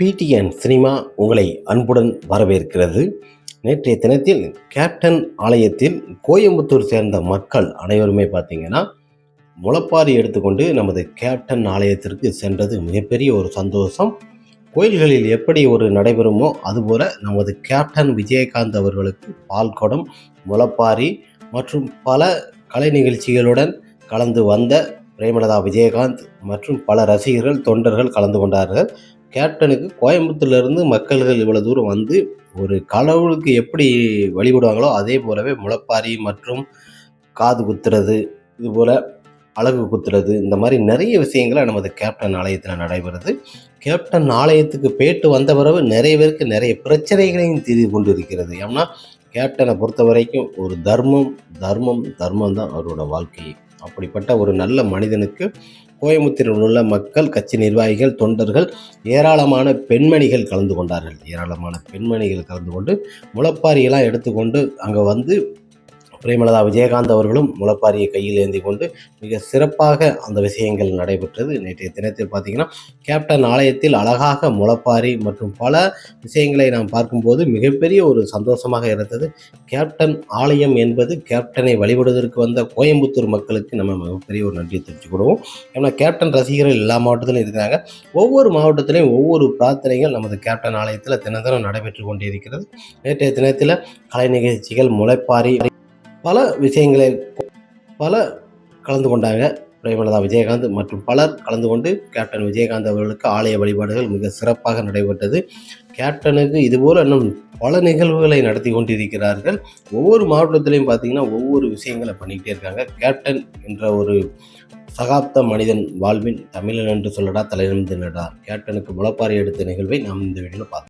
PTN cinema உங்களை அன்புடன் வரவேற்கிறது. நேற்றைய தினத்தில் கேப்டன் ஆலயத்தில் கோயம்புத்தூர் சேர்ந்த மக்கள் அனைவருமே பார்த்திங்கன்னா முளப்பாரி எடுத்துக்கொண்டு நமது கேப்டன் ஆலயத்திற்கு சென்றது மிகப்பெரிய ஒரு சந்தோஷம். கோயில்களில் எப்படி ஒரு நடைபெறுமோ அதுபோல நமது கேப்டன் விஜயகாந்த் அவர்களுக்கு பால்குடம் முளப்பாரி மற்றும் பல கலை நிகழ்ச்சிகளுடன் கலந்து வந்த பிரேமலதா விஜயகாந்த் மற்றும் பல ரசிகர்கள் தொண்டர்கள் கலந்து கொண்டார்கள். கேப்டனுக்கு கோயம்புத்தூர்லேருந்து மக்கள்கள் இவ்வளோ தூரம் வந்து ஒரு கடவுளுக்கு எப்படி வழிபடுவாங்களோ அதே போலவே முளைப்பாரி மற்றும் காது குத்துறது இதுபோல் அழகு குத்துறது இந்த மாதிரி நிறைய விஷயங்களை நமது கேப்டன் ஆலயத்தில் நடைபெறுது. கேப்டன் ஆலயத்துக்கு போயிட்டு வந்த பிறகு நிறைய பேருக்கு நிறைய பிரச்சனைகளையும் தீர்வு கொண்டு இருக்கிறது ஏன்னா கேப்டனை பொறுத்த வரைக்கும் ஒரு தர்மம் தர்மம் தர்மம் தான் அவரோட வாழ்க்கையை. அப்படிப்பட்ட ஒரு நல்ல மனிதனுக்கு கோயம்புத்தூரில் உள்ள மக்கள் கட்சி நிர்வாகிகள் தொண்டர்கள் ஏராளமான பெண்மணிகள் கலந்து கொண்டார்கள். ஏராளமான பெண்மணிகள் கலந்து கொண்டு முளப்பாரியெல்லாம் எடுத்துக்கொண்டு அங்கே வந்து பிரேமலதா விஜயகாந்த் அவர்களும் முளைப்பாரியை கையில் ஏந்தி கொண்டு மிக சிறப்பாக அந்த விஷயங்கள் நடைபெற்றது. நேற்றைய தினத்தில் பார்த்தீங்கன்னா கேப்டன் ஆலயத்தில் அழகாக முளப்பாரி மற்றும் பல விஷயங்களை நாம் பார்க்கும்போது மிகப்பெரிய ஒரு சந்தோஷமாக இருந்தது. கேப்டன் ஆலயம் என்பது கேப்டனை வழிபடுவதற்கு வந்த கோயம்புத்தூர் மக்களுக்கு நம்ம மிகப்பெரிய ஒரு நன்றி தெரிவிச்சுக்கிடுவோம் ஏன்னா கேப்டன் ரசிகர்கள் எல்லா மாவட்டத்திலும் இருக்கிறாங்க. ஒவ்வொரு மாவட்டத்திலையும் ஒவ்வொரு பிரார்த்தனைகள் நமது கேப்டன் ஆலயத்தில் தினந்தனம் நடைபெற்று கொண்டிருக்கிறது நேற்றைய தினத்தில் கலை நிகழ்ச்சிகள் முளைப்பாரி பல விஷயங்களை பல கலந்து கொண்டாங்க. பிரேமலதா விஜயகாந்த் மற்றும் பலர் கலந்து கொண்டு கேப்டன் விஜயகாந்த் அவர்களுக்கு ஆலய வழிபாடுகள் மிக சிறப்பாக நடைபெற்றது. கேப்டனுக்கு இதுபோல் இன்னும் பல நிகழ்வுகளை நடத்தி கொண்டிருக்கிறார்கள். ஒவ்வொரு மாவட்டத்திலையும் பார்த்தீங்கன்னா ஒவ்வொரு விஷயங்களை பண்ணிக்கிட்டே இருக்காங்க. கேப்டன் என்ற ஒரு சகாப்த மனிதன் வாழ்வின் தமிழன் என்று சொல்லடா தலைநிமிர்ந்து நடா கேப்டனுக்கு முளப்பாரி எடுத்த நிகழ்வை நாம் இந்த வீடியோவில் பார்த்தோம்